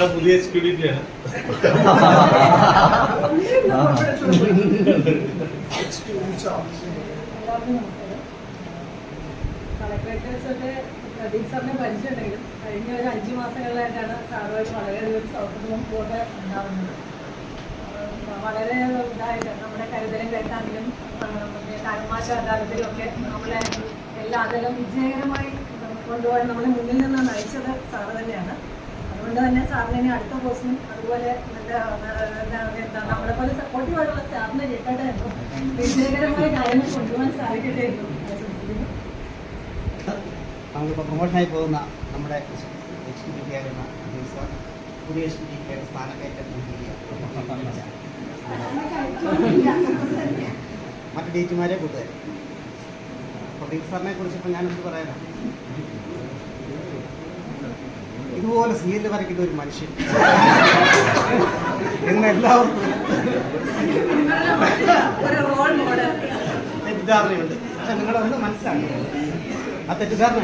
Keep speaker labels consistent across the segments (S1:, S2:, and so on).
S1: നമ്മുടെ പുതിയ
S2: സാറിനെ പരിചയമുണ്ടെങ്കിലും കഴിഞ്ഞ ഒരു അഞ്ച് മാസങ്ങളിലായിട്ടാണ് സാറുമായിട്ട് വളരെയധികം സൗഹൃദവും കൂടെ ഉണ്ടാവുന്നത്. വളരെ ഇതായിട്ട് നമ്മുടെ കരുതലും കേട്ടാണെങ്കിലും കർമാശ അദാലത്തിലും ഒക്കെ നമ്മളെ എല്ലാ അതെല്ലാം വിജയകരമായി കൊണ്ടുപോകാൻ നമ്മളെ മുന്നിൽ നിന്ന് നയിച്ചത് സാറ് തന്നെയാണ്. അതുകൊണ്ട് തന്നെ സാറിന് ഇനി അടുത്ത കോഴ്സിനും അതുപോലെ നല്ല എന്താ നമ്മളെ പോലെ സപ്പോർട്ടീവായിട്ടുള്ള സ്റ്റാഫിനെ കിട്ടട്ടെ എന്നും വിജയകരമായ കാര്യങ്ങൾ കൊണ്ടുപോകാൻ സാധിക്കട്ടെ എന്നും
S3: നമ്മളിപ്പോൾ പ്രൊമോഷനായി പോകുന്ന നമ്മുടെ പുതിയ മറ്റ് ഡേറ്റുമാരെ കൂട്ടുകാർ. പ്രദീപ് സാറിനെ കുറിച്ച് ഇപ്പം എന്ത് പറയാനാണ് ഇതുപോലെ സീരിയൽ വരയ്ക്കുന്ന ഒരു മനുഷ്യൻ. എന്ന് എല്ലാവർക്കും തെറ്റിദ്ധാരണയുണ്ട്. പക്ഷെ നിങ്ങളൊന്ന് മനസ്സിലാക്കി. ആ തെറ്റിദ്ധാരണ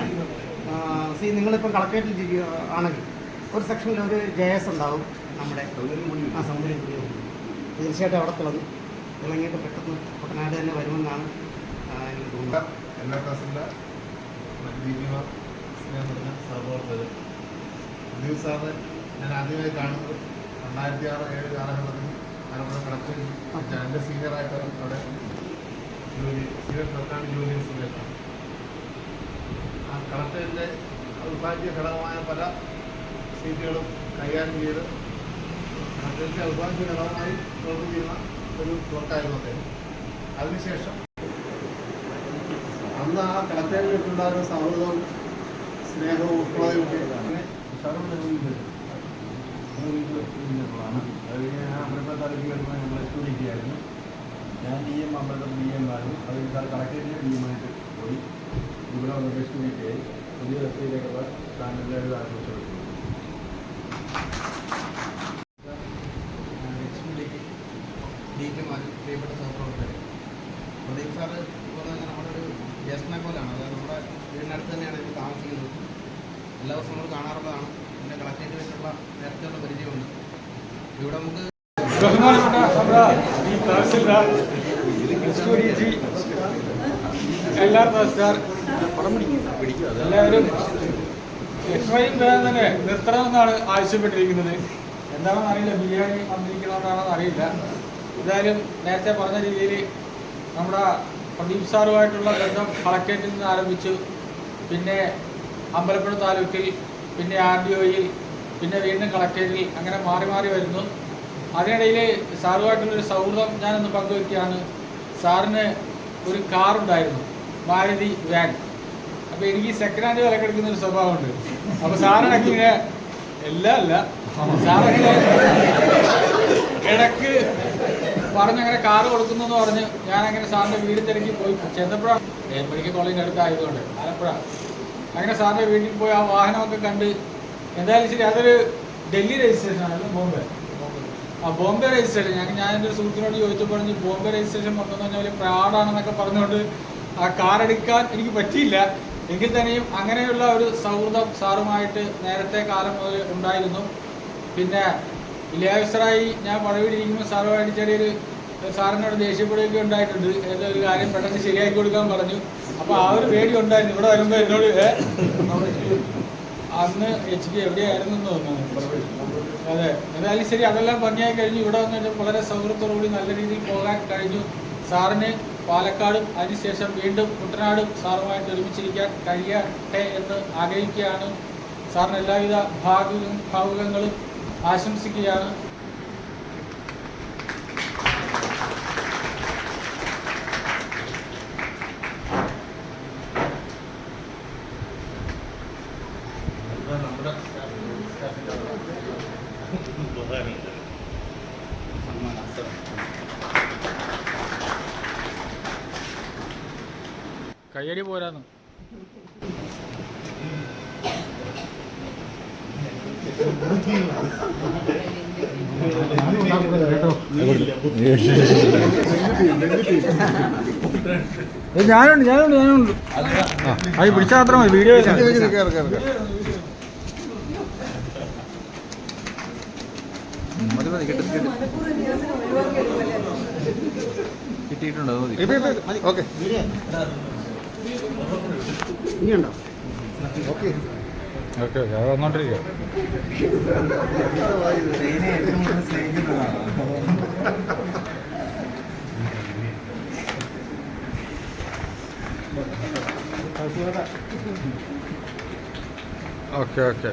S3: സി നിങ്ങളിപ്പം കളക്ടറേറ്റിൽ ആണെങ്കിൽ ഒരു സെക്ഷനിൽ ഒരു ജെ എസ് ഉണ്ടാവും നമ്മുടെ ആ സൗന്ദര്യം തീർച്ചയായിട്ടും അവിടെ തിളങ്ങും. തിളങ്ങിയിട്ട് പെട്ടെന്ന് കുട്ടനാട് തന്നെ വരുമെന്നാണ് എനിക്ക് തോന്നുന്നത്.
S1: എല്ലാ നിറഞ്ഞ സഹപ്രവർത്തകർ ദീപ് സാറിനെ ഞാൻ ആദ്യമായി കാണുന്നത് രണ്ടായിരത്തി ആറ് ഏഴ് കാലഘട്ടത്തിൽ മലപ്പുറം കളക്ടർ എന്റെ സീനിയറായിട്ട് അവിടെ ജോലി സീനിയർ ക്ലർക്കാണ് ജോലി സമയത്താണ് ആ കളക്ടറിന്റെ അവിഭാജ്യ ഘടകമായ പല സീറ്റുകളും കൈകാര്യം ചെയ്ത് കളക്ടറിന്റെ അവിഭാജ്യ ഘടകമായി പ്രവർത്തിക്കുന്ന ഒരു ക്ലർക്കായിരുന്നു അദ്ദേഹം. അതിനുശേഷം അന്ന് ആ കളക്ടറിലേക്കുള്ള ഉണ്ടായിരുന്ന സൗഹൃദവും സ്നേഹവും ഉൾപ്പെടെയും ഉഷാറുള്ള വീട് ാണ്
S4: അത് ഞാൻ അമ്പലപ്പുഴ താലൂക്കിൽ വരുമ്പോൾ ഞങ്ങൾ ഞാൻ ഡി എം ഡി എം ആയിരുന്നു അത് കളക്ടറേറ്റിലെ ഡി എം ആയിട്ട് പോയി ഇവിടെ വന്നപ്പോൾ സ്റ്റുഡന്റ് ആയി പുതിയ വെബ്സൈറ്റിലേക്കുള്ള ചാനലിലേക്ക് ആഘോഷം
S3: ലക്ഷ്മിയിലേക്ക് ഡീറ്റുമാരും പ്രിയപ്പെട്ട സഹപ്രവർത്തകർ പ്രദീപ് സാറ് തന്നെ നമ്മുടെ ഒരു ജ്യേഷ്ഠനെ പോലെയാണ് അതായത് നമ്മുടെ വീടിനടുത്ത് തന്നെയാണ് ഇപ്പോൾ താമസിക്കുന്നത്. എല്ലാ ദിവസവും നമ്മൾ കാണാറുള്ളതാണ്. പിന്നെ കളക്ടറേറ്റ് വെച്ചുള്ള നേരത്തെയുള്ള പരിചയമുണ്ട്. ഇവിടെ നമുക്ക്
S5: എല്ലാവരും നിർത്തണമെന്നാണ് ആവശ്യപ്പെട്ടിരിക്കുന്നത്. എന്താണെന്ന് അറിയില്ല ബിരിയാണി വന്നിരിക്കുന്നതുകൊണ്ടാണെന്ന് അറിയില്ല. എന്തായാലും നേരത്തെ പറഞ്ഞ രീതിയിൽ നമ്മുടെ പ്രദീപ് സാറുമായിട്ടുള്ള ബന്ധം കളക്ടറേറ്റിൽ നിന്ന് ആരംഭിച്ചു. പിന്നെ അമ്പലപ്പുഴ താലൂക്കിൽ പിന്നെ ആർ ഡി ഒയിൽ പിന്നെ വീണ്ടും കളക്ടറേറ്റിൽ അങ്ങനെ മാറി മാറി വരുന്നു. അതിനിടയിൽ സാറുമായിട്ടുള്ളൊരു സൗഹൃദം ഞാനൊന്ന് പങ്കുവയ്ക്കുകയാണ് സാറിന് ഒരു കാറുണ്ടായിരുന്നു മാരുതി വാൻ. അപ്പോൾ എനിക്ക് സെക്കൻഡ് ഹാൻഡ് വില കിടക്കുന്ന ഒരു സ്വഭാവമുണ്ട്. അപ്പോൾ സാറിനൊക്കെ ഇങ്ങനെ എല്ലാം അല്ല സാറൊക്കെ ഇടയ്ക്ക് പറഞ്ഞങ്ങനെ കാറ് കൊടുക്കുന്നു എന്ന് പറഞ്ഞ് ഞാനങ്ങനെ സാറിന്റെ വീട് തിരക്കി പോയി. ചെന്നപ്പോഴാണ് മെഡിക്കൽ കോളേജിന്റെ അടുത്തായതുകൊണ്ട് ആലപ്പുഴ. അങ്ങനെ സാറിന്റെ വീട്ടിൽ പോയി ആ വാഹനമൊക്കെ കണ്ട് എന്തായാലും ശരി അതൊരു ഡൽഹി രജിസ്ട്രേഷൻ ആയിരുന്നു ബോംബെ. ആ ബോംബെ രജിസ്ട്രേഷൻ ഞാൻ ഞാൻ എന്റെ സുഹൃത്തിനോട് ചോദിച്ചപ്പോൾ പറഞ്ഞു ബോംബെ രജിസ്ട്രേഷൻ വന്നെന്ന് പറഞ്ഞാൽ വലിയ പ്രാടാണെന്നൊക്കെ പറഞ്ഞുകൊണ്ട് ആ കാർ എടുക്കാൻ എനിക്ക് പറ്റിയില്ല. എങ്കിൽ തന്നെയും അങ്ങനെയുള്ള ഒരു സൗഹൃദം സാറുമായിട്ട് നേരത്തെ കാലം മുതൽ ഉണ്ടായിരുന്നു. പിന്നെ ഇലയാവിസറായി ഞാൻ പഴവിടിയിരിക്കുമ്പോൾ സാറുമായിട്ട് ചെറിയൊരു സാറിനോട് ദേഷ്യപ്പെടുകയൊക്കെ ഉണ്ടായിട്ടുണ്ട്. ഏതൊരു കാര്യം പെട്ടെന്ന് ശരിയാക്കി കൊടുക്കാൻ പറഞ്ഞു. അപ്പോൾ ആ ഒരു പേടി ഉണ്ടായിരുന്നു. ഇവിടെ വരുമ്പോൾ എന്നോട് അന്ന് എച്ച് ഡി എവിടെയായിരുന്നു എന്ന് തോന്നുന്നു അതെ. എന്തായാലും ശരി അതെല്ലാം ഭംഗിയായി കഴിഞ്ഞു. ഇവിടെ വന്നിട്ട് വളരെ സൗഹൃദത്തോടുകൂടി നല്ല രീതിയിൽ പോകാൻ കഴിഞ്ഞു. സാറിന് പാലക്കാടും അതിനുശേഷം വീണ്ടും കുട്ടനാടും സാറുമായിട്ട് ഒരുമിച്ചിരിക്കാൻ കഴിയട്ടെ എന്ന് ആഗ്രഹിക്കുകയാണ്. സാറിന് എല്ലാവിധ ഭാഗ ആശംസിക്കുകയാണ്.
S1: നമ്മുടെ
S5: കയ്യടി പോരാന്ന്. ഞാനുണ്ട് ഞാനുണ്ട് ഞാനുണ്ട്. അത് പിടിച്ചാൽ മാത്രമേ മതി വീഡിയോ
S6: മതി മതി കിട്ടും കിട്ടും. കിട്ടിയിട്ടുണ്ടോ? മതി.
S1: ഓക്കെ.
S3: ഇനിയുണ്ടോ?
S1: ഓക്കെ.
S5: ഓക്കെ ഓക്കെ അത് വന്നോണ്ടിരിക്കുക ഓക്കെ ഓക്കെ.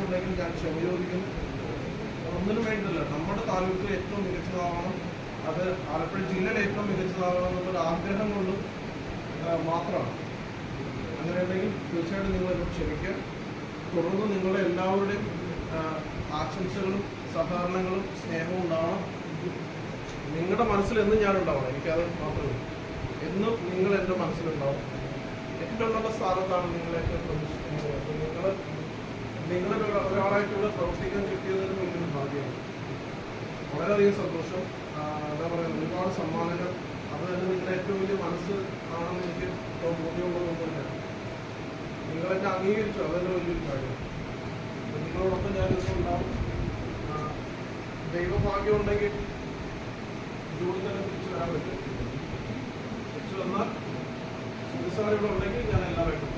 S7: ഉണ്ടെങ്കിൽ ഞാൻ ക്ഷമ ചോദിക്കുന്നു ഒന്നിനും വേണ്ടില്ല നമ്മുടെ താലൂക്ക് ഏറ്റവും മികച്ചതാവണം അത് ആലപ്പുഴ ജില്ലയിലെ ഏറ്റവും മികച്ചതാവണം എന്നുള്ളൊരു ആഗ്രഹം കൊണ്ട് മാത്രമാണ് അങ്ങനെ ഉണ്ടെങ്കിൽ തീർച്ചയായിട്ടും നിങ്ങൾ എന്നോട് ക്ഷമിക്കുക തുടർന്ന് നിങ്ങളുടെ എല്ലാവരുടെയും ആശംസകളും സഹകരണങ്ങളും സ്നേഹവും ഉണ്ടാവണം നിങ്ങളുടെ മനസ്സിൽ എന്നും ഞാനുണ്ടാവണം. എനിക്കത് മാത്രമേ എന്നും നിങ്ങൾ എന്റെ മനസ്സിലുണ്ടാവും നല്ല സ്ഥാനത്താണ് നിങ്ങളെയൊക്കെ പ്രതീക്ഷിക്കുന്നത് നിങ്ങൾ നിങ്ങളെ ഒരാളായിട്ടുള്ള പ്രവർത്തിക്കാൻ കിട്ടിയതിന് വലിയൊരു ഭാഗ്യമാണ്. വളരെയധികം സന്തോഷം. എന്താ പറയുക ഒരുപാട് സമ്മാനങ്ങൾ. അത് തന്നെ നിങ്ങളുടെ ഏറ്റവും വലിയ മനസ്സ് ആണെന്ന് എനിക്ക് ഇപ്പോൾ ബോധ്യമുള്ളതൊന്നുമില്ല നിങ്ങളെന്നെ അംഗീകരിച്ചു. അതെന്നെ വലിയൊരു കാര്യം. അപ്പോൾ നിങ്ങളോടൊപ്പം ഇന്നും ഉണ്ടാവും. ദൈവഭാഗ്യം ഉണ്ടെങ്കിൽ ജൂണിൽ തന്നെ തിരിച്ചു വരാൻ പറ്റും. തിരിച്ചു വന്നാൽ ഇവിടെ ഉണ്ടെങ്കിൽ ഞാൻ എല്ലാം എല്ലാവരും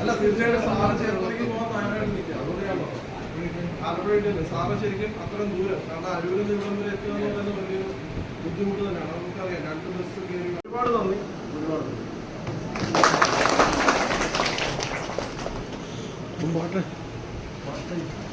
S7: അല്ല തീർച്ചയായിട്ടും സാറ് ചേർത്തേക്ക് പോകാൻ തയ്യാറായിട്ട് നിൽക്കുക അതുകൊണ്ട് ഞാൻ ആലപ്പുഴയിട്ടല്ലേ സാറ് ശരിക്കും അത്രയും ദൂരം. കാരണം അരൂരിൽ നിന്ന് വരെ എത്തുക എന്നുള്ളത് വലിയൊരു ബുദ്ധിമുട്ട് തന്നെയാണ്. നമുക്കറിയാം രണ്ട് ബസ് കയറി ഒരുപാട് നന്ദി. ഒരുപാട് നന്ദി.
S3: bota. Bota aí.